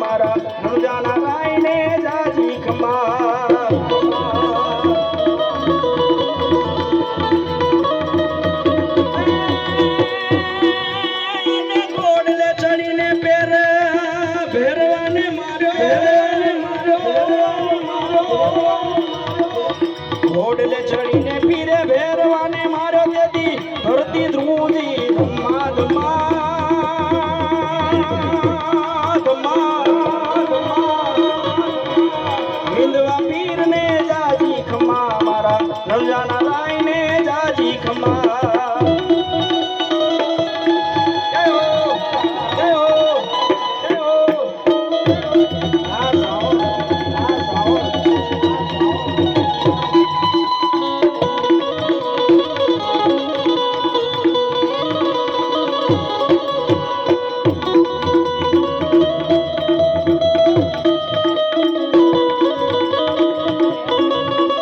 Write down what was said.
મારા વિંધવા પીરને જાજી ખમા મારા રજાના રાયને જાજી ખમા you.